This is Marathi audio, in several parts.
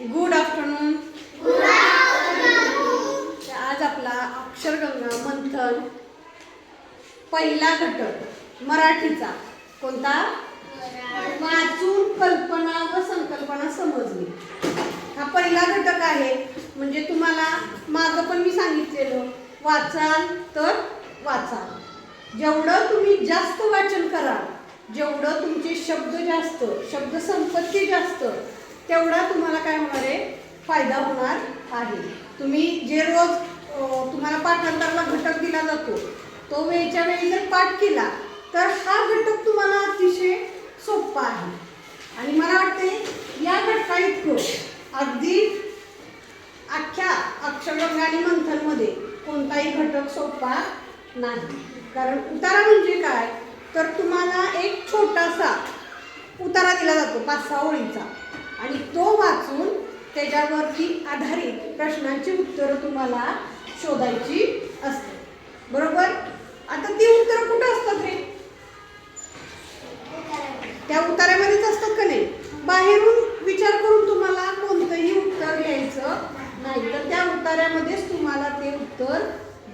गुड आफ्टरनून आज आपला अक्षरगंगा मंथन पहिला घटक मराठीचा. कोणता? वाचून कल्पना व संकल्पना समजली हा पहिला घटक आहे. म्हणजे तुम्हाला मागं पण मी सांगितलेलं वाचाल तर वाचाल जेवढं तुम्ही जास्त वाचन कराल जेवढं तुमचे शब्द जास्त शब्द संपत्ती जास्त तेवढा तुम्हाला काय होणार आहे? फायदा होणार आहे. तुम्ही जे रोज तुम्हाला पाठांतराला घटक दिला जातो तो वेळच्या वेळी जर पाठ केला तर हा घटक तुम्हाला अतिशय सोपा आहे. आणि मला वाटते या घटका इतकं अगदी अख्ख्या अक्षरगंगा आणि मंथनमध्ये कोणताही घटक सोपा नाही. कारण उतारा म्हणजे काय? तर तुम्हाला एक छोटासा उतारा दिला जातो पाच सहा ओळीचा. आणि तो वाचून त्याच्यावरती आधारित प्रश्नांची उत्तरं तुम्हाला शोधायची असते. बरोबर? आता ती उत्तरं कुठं असतात रे? त्या उतारामध्येच असतात का नाही? बाहेरून विचार करून तुम्हाला कोणतंही उत्तर घ्यायचं नाही. तर त्या उतार्यामध्येच तुम्हाला ते उत्तर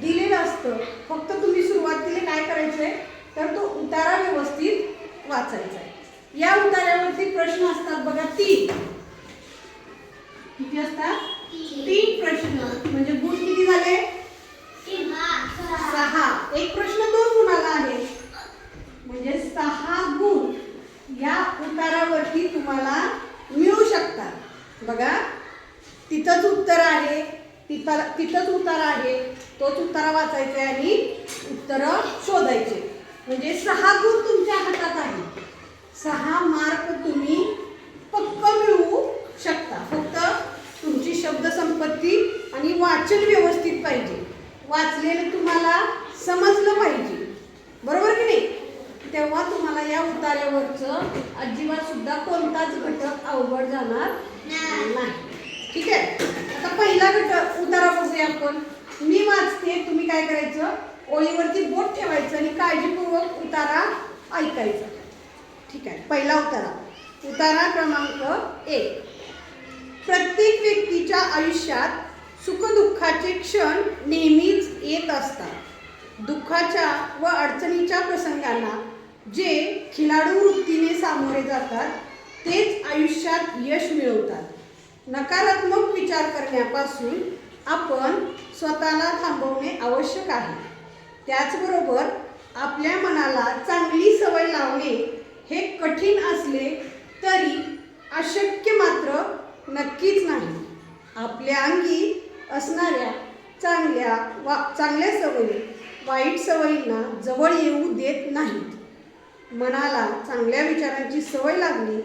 दिलेलं असतं. फक्त तुम्ही सुरुवातीला काय करायचंय? तर तो उतारा व्यवस्थित वाचायचा आहे. या उतार्यावरती प्रश्न असतात बघा तीन. किती असतात? तीन. प्रश्न. म्हणजे गुण किती झाले? सहा. एक प्रश्न दोन गुणाला आहे. म्हणजे सहा गुण या उतारावरती तुम्हाला मिळू शकतात. बघा तिथंच उत्तर आहे. तिथं तिथंच उत्तर आहे. तोच उत्तरा वाचायचे आणि उत्तरं शोधायचे. म्हणजे सहा गुण तुमच्या हातात आहे सहा मार्क तुम्ही पक्क मिळवू शकता. फक्त तुमची शब्दसंपत्ती आणि वाचन व्यवस्थित पाहिजे. वाचलेलं तुम्हाला समजलं पाहिजे. बरोबर की नाही? तेव्हा तुम्हाला या उतार्यावरचं अजिबात सुद्धा कोणताच घटक अवघड जाणार नाही. ठीक आहे? आता पहिला घटक उतारा बघूया आपण मी वाचते तुम्ही काय करायचं? ओळीवरती बोट ठेवायचं आणि काळजीपूर्वक उतारा ऐकायचा. ठीक आहे पहिला उतारा. उतारा क्रमांक एक. प्रत्येक व्यक्तीच्या आयुष्यात सुखदुःखाचे क्षण नेहमीच येत असतात. दुःखाच्या व अडचणीच्या प्रसंगांना जे खिलाडू वृत्तीने सामोरे जातात तेच आयुष्यात यश मिळवतात. नकारात्मक विचार करण्यापासून आपण स्वतःला थांबवणे आवश्यक आहे. त्याचबरोबर आपल्या मनाला चांगली सवय लावणे हे कठीण असले तरी अशक्य मात्र नक्कीच नाही. आपल्या अंगी असणाऱ्या चांगल्या वा चांगल्या सवयी वाईट सवयींना जवळ येऊ देत नाहीत. मनाला चांगल्या विचारांची सवय लागली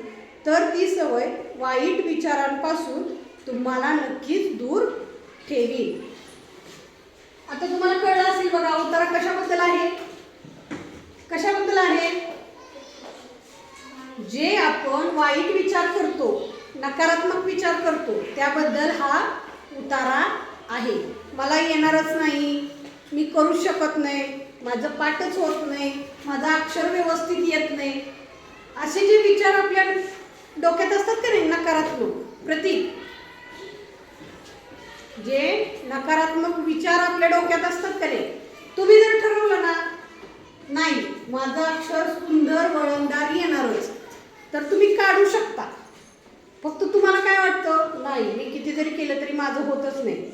तर ती सवय वाईट विचारांपासून तुम्हाला नक्कीच दूर ठेवी आता तुम्हाला कळलं असेल बघा उतारा कशाबद्दल आहे? कशाबद्दल आहे? जे आपण वाईट विचार करतो नकारात्मक विचार करतो त्याबद्दल हा उतारा आहे. मला येणारच नाही. मी करू शकत नाही. माझं पाठच होत नाही. माझं अक्षर व्यवस्थित येत नाही. असे जे विचार आपल्या डोक्यात असतात का नाही नकारात्मक प्रतीक? जे नकारात्मक विचार आपल्या डोक्यात असतात का नाही तुम्ही जर ठरवलं ना नाही माझं अक्षर सुंदर वळणदार येणारच. तर तुम्ही काढू शकता. फक्त तुम्हाला काय वाटतं? नाही मी कितीतरी केलं तरी माझं होतच नाही.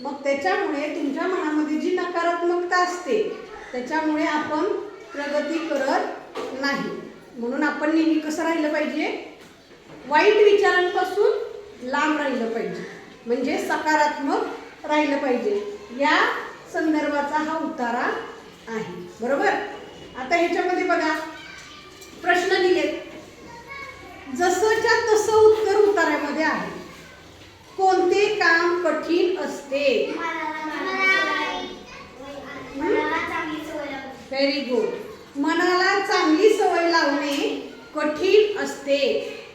मग त्याच्यामुळे तुमच्या मनामध्ये जी नकारात्मकता असते त्याच्यामुळे आपण प्रगती करत नाही. म्हणून आपण नेहमी कसं राहिलं पाहिजे? वाईट विचारांपासून लांब राहिलं पाहिजे. म्हणजे सकारात्मक राहिलं पाहिजे. या संदर्भाचा हा उतारा आहे. बरोबर? आता ह्याच्यामध्ये बघा. प्रश्न दिलेत. जसंच्या तसं उत्तर उतार्यामध्ये आहे. कोणते काम कठीण असते? व्हेरी गुड मनाला चांगली सवय लावणे कठीण असते.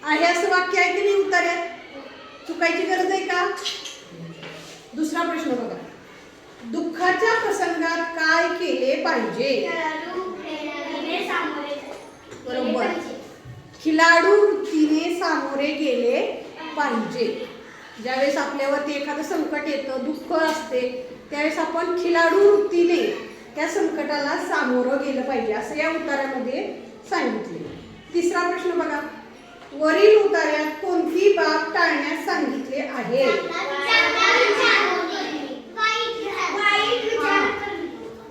आहे असं वाक्य आहे की नाही उतार्यात? चुकायची गरज आहे का? दुसरा प्रश्न बघा. दुःखाच्या प्रसंगात काय केले पाहिजे? बरोबर. खिलाडू वृत्तीने सामोरे गेले पाहिजे. ज्यावेळेस आपल्यावरती एखादं संकट येतं दुःख असते त्यावेळेस आपण खिलाडू वृत्तीने त्या संकटाला सामोरं गेलं पाहिजे असं या उतारामध्ये सांगितले. तिसरा प्रश्न बघा. वरील उतार्यात कोणती बाब टाळण्यास सांगितले आहे?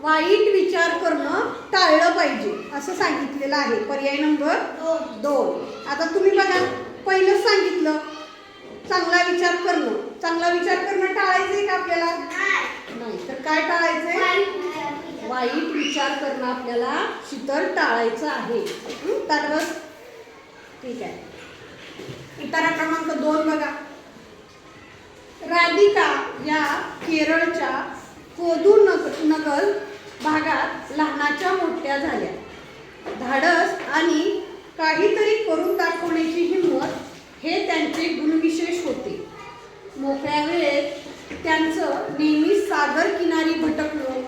वाईट विचार करणं टाळलं पाहिजे असं सांगितलेलं आहे. पर्याय नंबर दोन. आता तुम्ही बघा पहिलं सांगितलं चांगला विचार करणं. चांगला विचार करणं टाळायचंय का आपल्याला? नाही. तर काय टाळायचंय? वाईट विचार करणं आपल्याला शीतल टाळायचं आहे. तर ठीक आहे. उतारा क्रमांक दोन बघा. राधिका या केरळच्या कोदू नग नगर भागात लहानाच्या मोठ्या झाल्या. धाडस आणि काहीतरी करून दाखवण्याची हिंमत हे त्यांचे गुणविशेष होते. मोकळ्या वेळेत त्यांचं नेहमी सागर किनारी भटकणं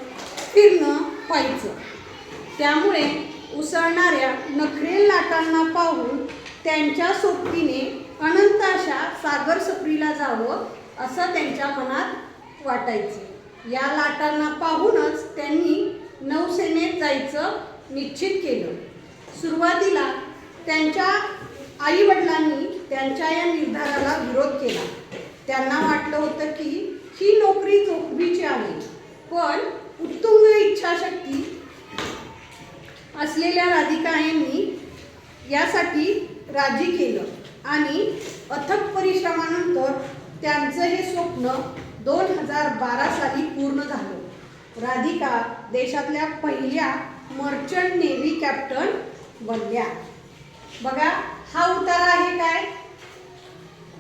फिरणं व्हायचं. त्यामुळे उसळणाऱ्या नखरेल लाटांना पाहून त्यांच्या सोबतीने अनंत अशा सागर सफरीला जावं असं त्यांच्या मनात वाटायचं. या लाटांना पाहूनच त्यांनी नौसेनेत जायचं निश्चित केलं. सुरुवातीला त्यांच्या आईवडिलांनी त्यांच्या या निर्धाराला विरोध केला. त्यांना वाटलं होतं की ही नोकरी जोखमीची आहे पण उत्तुंग इच्छाशक्ती असलेल्या राधिका यांनी यासाठी राजी केलं आणि अथक परिश्रमानंतर त्यांचं हे स्वप्न दोन हजार बारा साली पूर्ण झालं. राधिका देशातल्या पहिल्या मर्चंट नेव्ही कॅप्टन बनल्या. बघा हा उतारा आहे काय?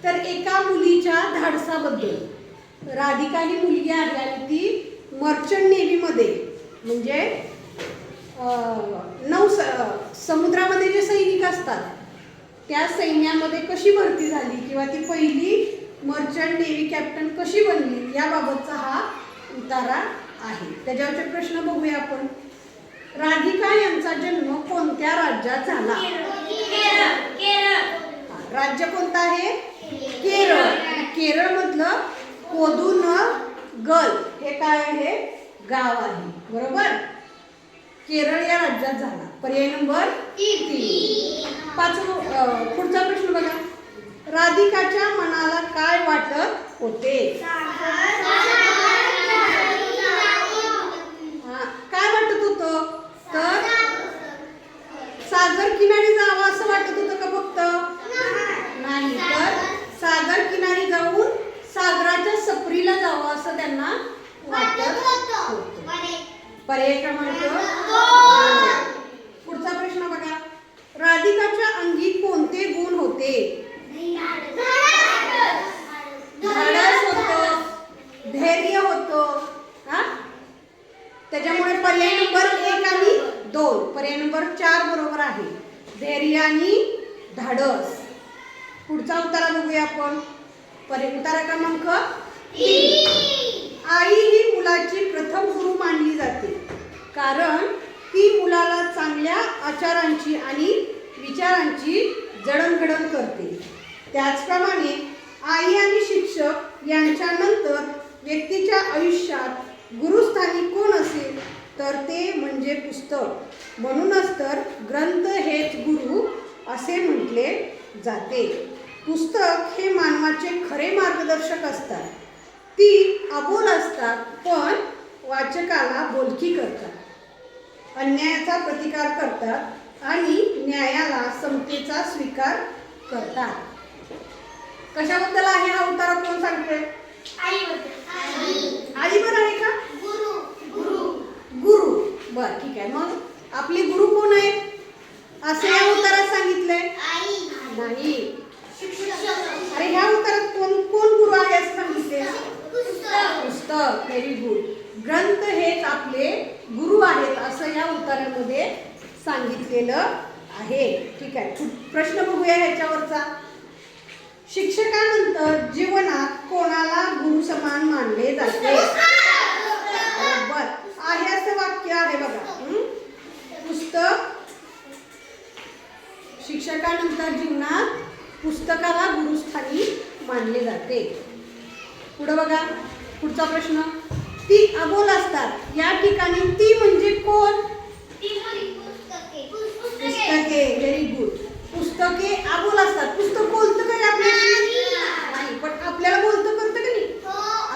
तर एका मुलीच्या धाडसाबद्दल. राधिका ही मुलगी आहे आणि ती मर्चंट नेव्हीमध्ये म्हणजे नौ स समुद्रामध्ये जे सैनिक असतात त्या सैन्यामध्ये कशी भरती झाली? किंवा ती पहिली मर्चंट नेव्ही कॅप्टन कशी बनली याबाबतचा हा उतारा आहे. त्याच्यावरचे प्रश्न बघूया आपण. राधिका यांचा जन्म कोणत्या राज्यात झाला? राज्य कोणतं आहे? केरळ. केरळ मधलं कोदून गल हे काय आहे? गाव आहे. बरोबर? केरळ या राज्यात झाला. पर्याय नंबर तीन. पाच पुढचा प्रश्न बघा. राधिकाच्या मनाला काय वाटत होते हा, काय वाटत होतं तर सागर किनारी जावं असं वाटत होतं का फक्त नाही तर सागर किनारी जाऊन सागराच्या सफरीला जावं असं त्यांना वाटत होतं पर्याय क्रमांक दोन. पुढचा प्रश्न बघा राधिकाच्या अंगी कोणते गुण होते धाडस होतं धैर्य होतं हा त्याच्यामुळे पर्याय नंबर एक आणि दोन पर्याय नंबर चार बरोबर आहे धैर्य आणि धाडस पुढचा उतारा बघूया आपण पर्याय उतारा क्रमांक आई ही मुलाची प्रथम गुरु मानली जाते. कारण ती मुलाला चांगल्या आचारांची आणि विचारांची जडणघडण करते. त्याचप्रमाणे आई आणि शिक्षक यांच्यानंतर व्यक्तीच्या आयुष्यात गुरुस्थानी कोण असेल तर ते म्हणजे पुस्तक. म्हणूनच तर ग्रंथ हेच गुरु असे म्हटले जाते. पुस्तक हे मानवाचे खरे मार्गदर्शक असतात. ती अबोल असतात पण वाचकाला बोलकी करतात. अन्यायाचा प्रतिकार करतात आणि न्यायाला समतेचा स्वीकार करतात. कशाबद्दल आहे हा उतारा कोण सांगतोय? आई पण आहे का? गुरु. बर ठीक आहे. मग आपले गुरु कोण आहेत? असं या उतारात सांगितलंय. नाही. अरे ह्या उतारात कोण कोण गुरु आहे असं सांगितले पुस्तक. व्हेरी गुड ग्रंथ हेच आपले गुरु आहेत असं या उतारामध्ये सांगितलेलं आहे. ठीक आहे. प्रश्न बघूया ह्याच्यावरचा. शिक्षकानंतर जीवनात कोणाला गुरु समान मानले जाते? बरोबर. आहे असं वाक्य आहे बघा. पुस्तक. शिक्षकानंतर जीवनात पुस्तकाला गुरुस्थानी मानले जाते. पुढं बघा पुढचा प्रश्न. ती अबोल असतात. या ठिकाणी ती म्हणजे कोण? पुस्तके. व्हेरी गुड पुस्तके अबोल असतात. पुस्तक बोलतं का नाही पण आपल्याला बोलतं करतं का नाही?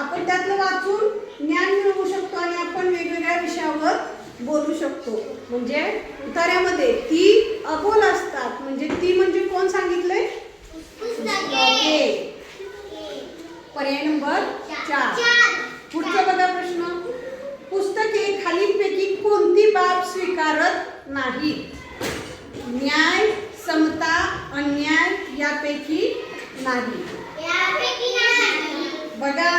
आपण त्यातलं वाचून ज्ञान मिळवू शकतो आणि आपण वेगवेगळ्या विषयावर बोलू शकतो. म्हणजे उतार्यामध्ये ती अबोल असतात. म्हणजे ती म्हणजे कोण सांगितलंय? पुस्तके पर्याय नंबर चार. पुढचा बघा प्रश्न. पुस्तके खालीलपैकी कोणती बाब स्वीकारत नाही न्याय समता अन्याय यापैकी नाही. बघा.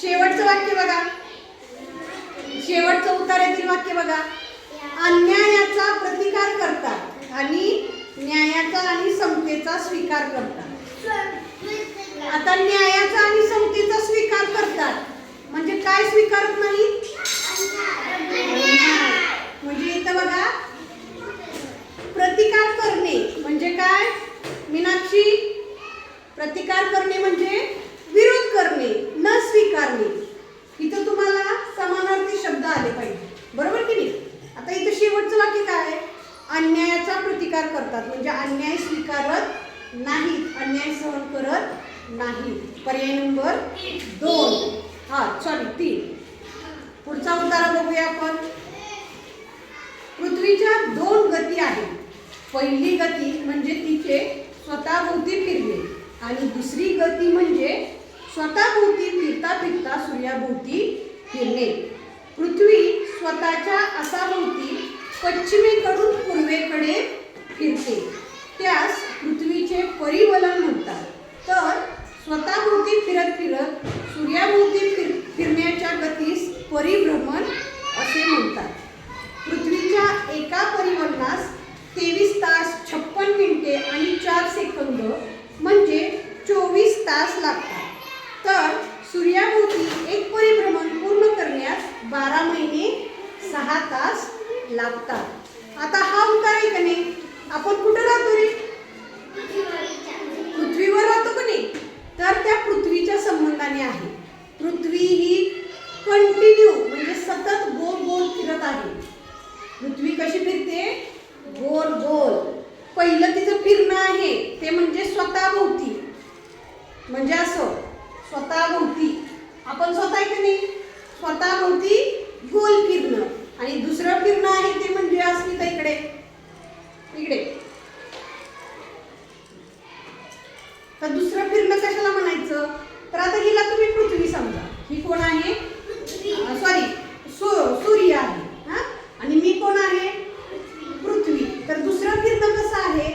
शेवटचं वाक्य बघा. शेवटचं उत्तरातील वाक्य बघा. अन्यायाचा प्रतिकार करतात आणि न्यायाचा आणि समतेचा स्वीकार करतात. आता न्यायाचा आणि समतेचा स्वीकार करतात. म्हणजे काय स्वीकारत नाही? म्हणजे इथं बघा प्रतिकार करणे म्हणजे काय? मीनाक्षी प्रतिकार करणे म्हणजे विरोध करणे न स्वीकारणे. इथं तुम्हाला समानार्थी शब्द आले पाहिजे बरोबर की नाही आता इथं शेवटचं वाक्य काय आहे स्वीकार करतात. म्हणजे अन्याय स्वीकारत नाहीत अन्याय सहन करत नाही पर्याय नंबर दोन. हा सॉरी तीन. पुढचा उतारा बघूया आपण. पृथ्वीच्या दोन गती आहेत. पहिली गती म्हणजे तिचे स्वतःभोवती फिरणे आणि दुसरी गती म्हणजे स्वतःभोवती फिरता फिरता सूर्याभोवती फिरणे. पृथ्वी स्वतःच्या असाभोवती पश्चिमेकडून पूर्वेकडे फिरते. त्यास पृथ्वीचे परिवलन म्हणतात. तर स्वतःभोवती फिरत फिरत सूर्याभोवती फिर फिरण्याच्या गतीस परिभ्रमण असे म्हणतात पृथ्वीच्या एका परिवलनास तेवीस तास छप्पन मिनिटे आणि चार सेकंद म्हणजे चोवीस तास लागतात तर सूर्याभोवती एक परिभ्रमण पूर्ण करण्यास बारा महिने सहा तास लागतात आता हा उतार आहे का नाही आपण कुठं राहतो रे पृथ्वीवर राहतो का नाही तर त्या पृथ्वीच्या संबंधाने आहे पृथ्वी ही कंटिन्यू म्हणजे सतत गोल गोल फिरत आहे पृथ्वी कशी फिरते गोल गोल पहिलं तिचं फिरणं आहे ते म्हणजे स्वतःभोवती म्हणजे असं स्वतःभोवती आपण स्वतः आहे नाही? स्वतःभोवती गोल फिरणं. आणि दुसरं फिरणं आहे ते म्हणजे अस्मिता इकडे. इकडे. तर दुसरं फिरणं कशाला म्हणायचं? तर आता हिला तुम्ही पृथ्वी समजा. ही कोण आहे? सॉरी सो आहे हा आणि मी कोण आहे पृथ्वी तर दुसरं फिरणं कसं आहे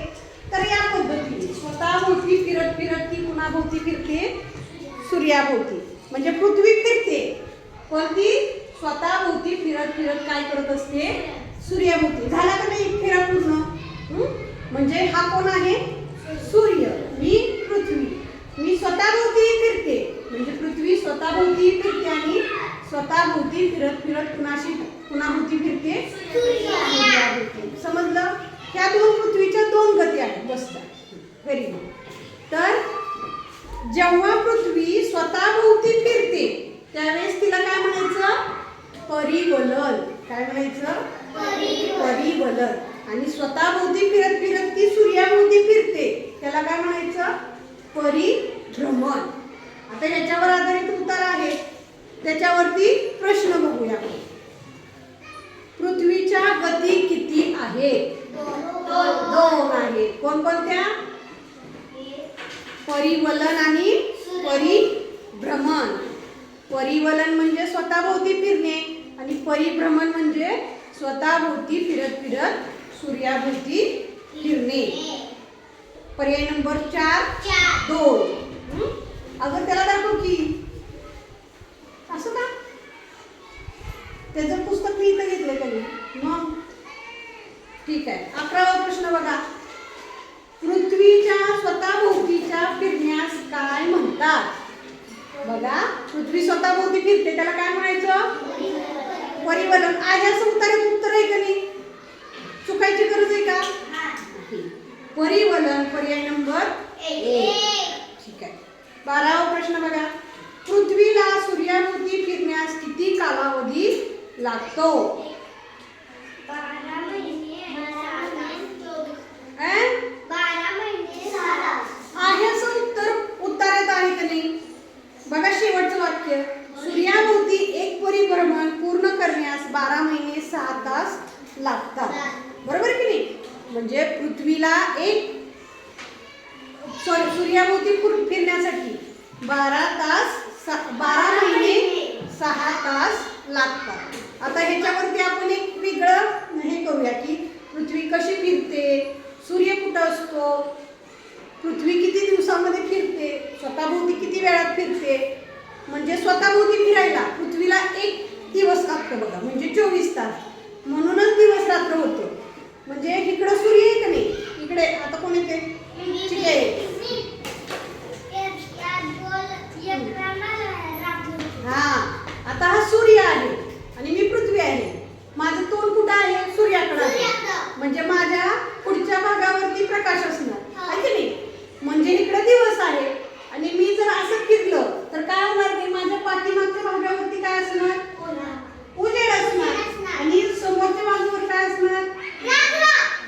तर या पद्धतीने स्वतःभोवती फिरत फिरत ती कुणाभोवती फिरते सूर्याभोवती. म्हणजे पृथ्वी फिरते पण ती स्वतःभोवती फिरत फिरत काय करत असते? सूर्याभोवती. झाला का नाही फिरा पूर्ण? म्हणजे हा कोण आहे सूर्य मी पृथ्वी मी स्वतःभोवती फिरते म्हणजे पृथ्वी स्वतःभोवती फिरते आणि स्वतःभोवती फिरत फिरत कुणाशी कुणाभोवती फिरते सूर्याभोवती समजलं ह्या दोन पृथ्वीच्या दोन गती आहेत बसतात व्हेरी गुड तर जेव्हा पृथ्वी स्वतःभोवती फिरते त्यावेळेस तिला काय म्हणायचं परिवलन काय म्हणायचं परिवलन आणि स्वतःभोवती फिरत फिरत ती सूर्याभोवती फिरते त्याला काय म्हणायचं परिभ्रमण आता ह्याच्यावर आधारित उत्तर आहे त्याच्यावरती प्रश्न बघूया आपण पृथ्वीच्या गती किती आहेत दोन आहेत कोणकोणत्या? परिवलन आणि परिभ्रमण. परिवलन म्हणजे स्वतःभोवती फिरणे आणि परिभ्रमण म्हणजे स्वतःभोवती फिरत फिरत सूर्याभोवती फिरणे. पर्याय नंबर चार दोन? अगं त्याला दाखव की. असं का? त्याचं पुस्तक मी इथं घेतलं त्यांनी मग. ठीक आहे. अकरावा प्रश्न बघा. पृथ्वीच्या स्वतःभोवतीच्या फिरण्यास काय म्हणतात? बघा पृथ्वी स्वतःभोवती फिरते त्याला काय म्हणायचं? परिवलन आयास उत्तरेत उत्तर आहे का नाही? चुकायची गरज आहे का? परिवलन पर्याय नंबर ठीक आहे. बारावा प्रश्न बघा. पृथ्वीला सूर्याभोवती फिरण्यास किती कालावधी लागतो? वाक्य सूर्याभोवती एक परिभ्रमण पूर्ण करण्यास बारा महिने सहा तास लागतात. बरोबर की नाही? म्हणजे पृथ्वीला एक सॉरी सूर्याभोवती पूर्ण फिरण्यासाठी बारा तास बारा महिने सहा तास लागतात. आता ह्याच्यावरती आपण एक वेगळं हे करूया की पृथ्वी कशी फिरते सूर्य कुठं असतो पृथ्वी किती दिवसामध्ये फिरते स्वतःभोवती किती वेळात फिरते म्हणजे स्वतःभोवती फिरायला पृथ्वीला एक दिवस लागतो बघा म्हणजे चोवीस तास. म्हणूनच दिवस रात्र होतो. म्हणजे इकडं सूर्य आहे का नाही? इकडे आता कोण येते? ठीक आहे. हा आता हा सूर्य आहे आणि मी पृथ्वी आहे. माझं तोंड कुठं आहे? सूर्याकडे सूर्याकडं. म्हणजे माझ्या पुढच्या भागावरती प्रकाश असणार. आहे की नाही? म्हणजे इकडे दिवस आहे आणि मी जर असं फिरलं तर काय होणार की माझ्या पाठीमागच्या भागावरती काय असणार उजेड असणार असणार. आणि समोरच्या बाजूवर काय असणार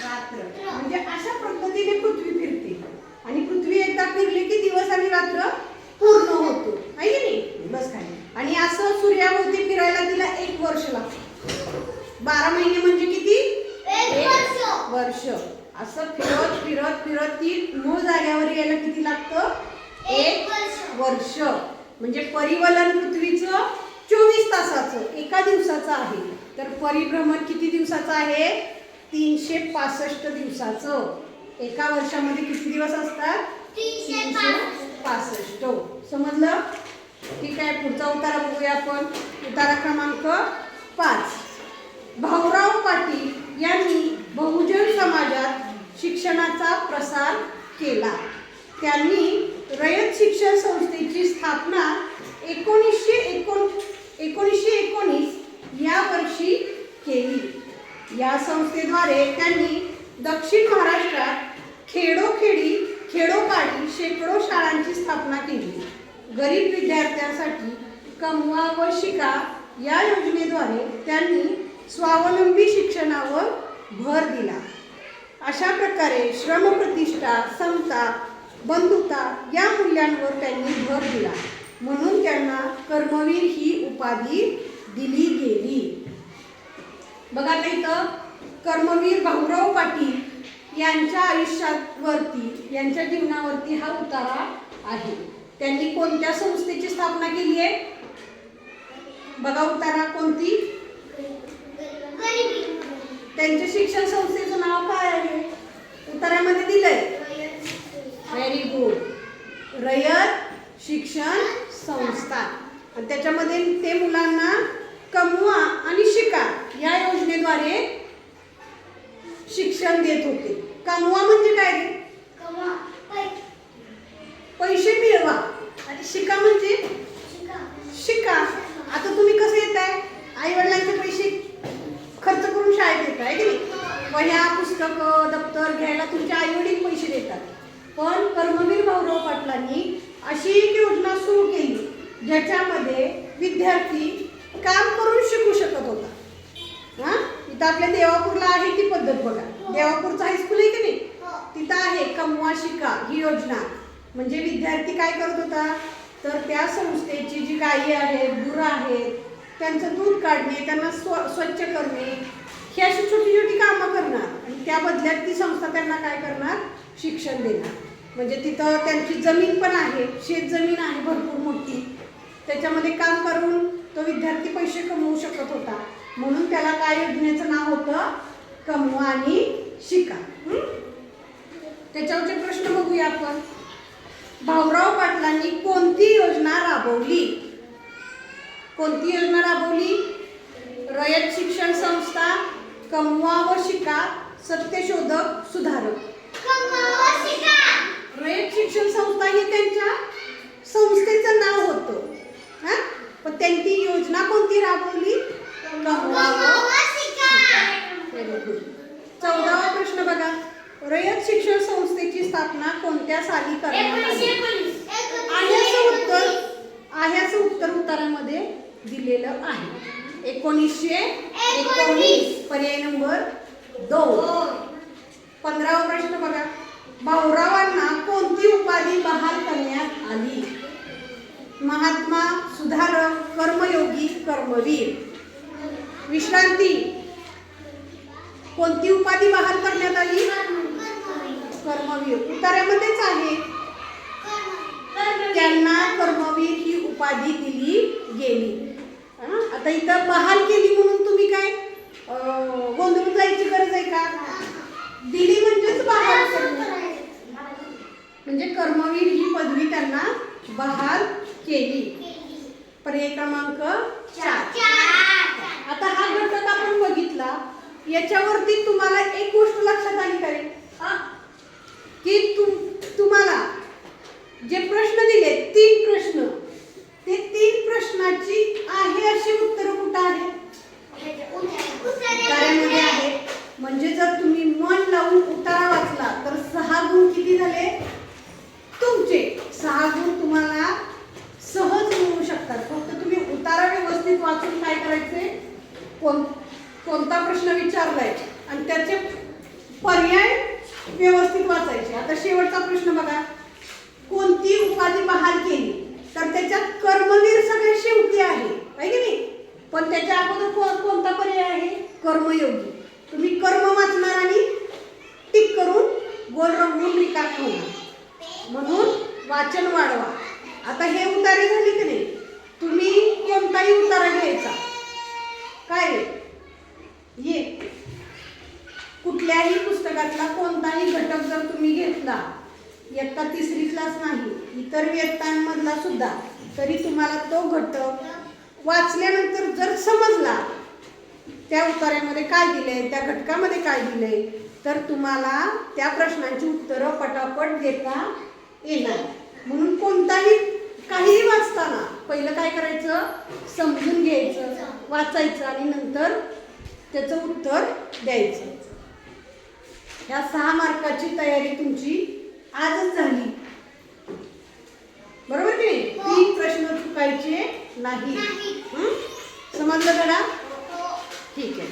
रात्र म्हणजे अशा पद्धतीने पृथ्वी फिरते आणि पृथ्वी एकदा फिरली की दिवस आणि रात्र पूर्ण होतो आहे की नाही बस काय आणि असं सूर्याभोवती फिरायला तिला एक वर्ष लागतं बारा महिने म्हणजे किती एक वर्ष. वर्ष असं फिरत फिरत फिरत ती मूळ जाग्यावर यायला किती लागतं एक वर्ष. वर्ष म्हणजे परिवलन पृथ्वीचं चोवीस तासाचं एका दिवसाचं आहे तर परिभ्रमण किती दिवसाचं आहे तीनशे पासष्ट दिवसाचं एका वर्षामध्ये किती दिवस असतात तीनशे पासष्ट. पासष्ट समजलं? ठीक आहे पुढचा उतारा बघूया आपण. उतारा क्रमांक पाच. भाऊराव पाटील यांनी बहुजन समाजात शिक्षणाचा प्रसार केला. त्यांनी रयत शिक्षण संस्थेची स्थापना एकोणीसशे एकोण एकोणीसशे एकोणीस या वर्षी केली. या संस्थेद्वारे त्यांनी दक्षिण महाराष्ट्रात खेडोखेडी खेडोपाडी शेकडो शाळांची स्थापना केली. गरीब विद्यार्थ्यांसाठी कमवा व शिका या योजनेद्वारे त्यांनी स्वावलंबी शिक्षणावर भर दिला. अशा प्रकारे श्रमप्रतिष्ठा समता बंधुता या मूल्यांवर त्यांनी भर दिला. म्हणून त्यांना कर्मवीर ही उपाधी दिली गेली. बघा ते इथं कर्मवीर भाऊराव पाटील यांच्या आयुष्यावरती यांच्या जीवनावरती हा उतारा आहे. त्यांनी कोणत्या संस्थेची स्थापना केली आहे? बघा उतारा कोणती? गरिबी. त्यांच्या शिक्षण संस्थेचं नाव काय आहे? उतारामध्ये दिलंय. व्हेरी गुड रयत शिक्षण संस्था. आणि त्याच्यामध्ये ते मुलांना कमवा आणि शिका या योजनेद्वारे शिक्षण देत होते. कमवा म्हणजे काय रे? कमा. पै. पैसे मिळवा आणि शिका म्हणजे शिका. शिका आता तुम्ही कसं येत आहे आई वडिलांचे पैसे खर्च करून शाळेत येत आहे की नाही वह्या पुस्तकं दप्तर घ्यायला तुमचे आई वडील पैसे देतात पण कर्मवीर भाऊराव पाटलांनी अशी एक योजना सुरू केली ज्याच्यामध्ये विद्यार्थी काम करून शिकू शकत होता हा इथं आपल्या देवापूरला आहे ती पद्धत बघा देवापूरचं हायस्कूल आहे की नाही हो. तिथं आहे कमवा शिका ही योजना म्हणजे विद्यार्थी काय करत होता तर त्या संस्थेची जी गायी आहेत गुरं आहेत त्यांचं दूध काढणे त्यांना स्व स्वच्छ करणे ही अशी छोटी छोटी कामं करणार. आणि त्या बदल्यात ती संस्था त्यांना काय करणार? शिक्षण देणार. म्हणजे तिथं त्यांची जमीन पण आहे शेत जमीन आहे भरपूर मोठी. त्याच्यामध्ये काम करून तो विद्यार्थी पैसे कमवू शकत होता. म्हणून त्याला काय योजनेचं नाव होतं? कमवा आणि शिका. त्याच्यावरचे प्रश्न बघूया आपण. भाऊराव पाटलांनी कोणती योजना राबवली? कोणती योजना राबवली रयत शिक्षण संस्था कमवा व शिका सत्यशोधक सुधारक. रयत शिक्षण संस्था ही त्यांच्या संस्थेचं नाव होतं. हा? पण त्यांची योजना कोणती राबवली. चौदावा प्रश्न बघा. रयत शिक्षण संस्थेची स्थापना कोणत्या साली करण्यात आली. आहे उत्तर आहे असं उत्तर उत्तरामध्ये. दिलेलं आहे. एकोणीसशे एकोणीस. पर्याय नंबर दोन. पंधरावा प्रश्न बघा. भाऊरावांना कोणती उपाधी बहाल करण्यात आली? महात्मा सुधारक कर्मयोगी कर्मवीर. विश्रांती. कोणती उपाधी बहाल करण्यात आली? कर्मवीर. उत्तरामध्येच आहे. त्यांना कर्मवीर ही उपाधी दिली गेली? आता इथं बहाल केली म्हणून तुम्ही काय गोंधळून जायची गरज आहे का? दिली म्हणजेच बहाल म्हणजे कर्मवीर ही पदवी त्यांना बहाल केली. पर्याय क्रमांक चार. आता हा घटक आपण बघितला. याच्यावरती तुम्हाला एक गोष्ट लक्षात आली काय हा? की तुम तुम्हाला जे प्रश्न दिले तीन प्रश्न. ते तीन प्रश्नाची आहे अशी उत्तर कुठं आहे उतार्यामध्ये आहे. म्हणजे जर तुम्ही मन लावून उतारा वाचला तर सहा गुण किती झाले? तुमचे सहा गुण तुम्हाला सहज मिळू शकतात. फक्त तुम्ही उतारा व्यवस्थित वाचून काय करायचे? कोण कोणता प्रश्न विचारलाय? आणि त्याचे पर्याय व्यवस्थित वाचायचे. आता शेवटचा प्रश्न बघा. कोणती उपाधी बहाल केली? तर त्याच्यात कर्मवीर सगळे शेवटी आहे. आहे की नाही? पण त्याच्या अगोदर को- कोणता पर्याय आहे? कर्मयोगी. तुम्ही कर्म वाचणार आणि टिक करून गोल रंगून रिकामे ठेवणार म्हणून वाचन वाढवा. आता हे उतारे झाले की नाही? तुम्ही कोणताही उतारा घ्यायचा. काय रे? ये. कुठल्याही पुस्तकातला कोणताही घटक जर तुम्ही घेतला इयत्ता तिसरीतलाच नाही इतर इयत्तांमधला सुद्धा तरी तुम्हाला तो घटक वाचल्यानंतर जर समजला त्या उतार्यामध्ये काय दिले त्या घटकामध्ये काय दिले तर तुम्हाला त्या प्रश्नांची उत्तरं पटापट देता येणार. म्हणून कोणताही काहीही वाचताना पहिलं काय करायचं? समजून घ्यायचं वाचायचं आणि नंतर त्याचं उत्तर द्यायचं. ह्या सहा मार्काची तयारी तुमची आजच झाली. बरोबर की नाही? तीन प्रश्न चुकायचे नाही. समजलं गडा ठीक आहे.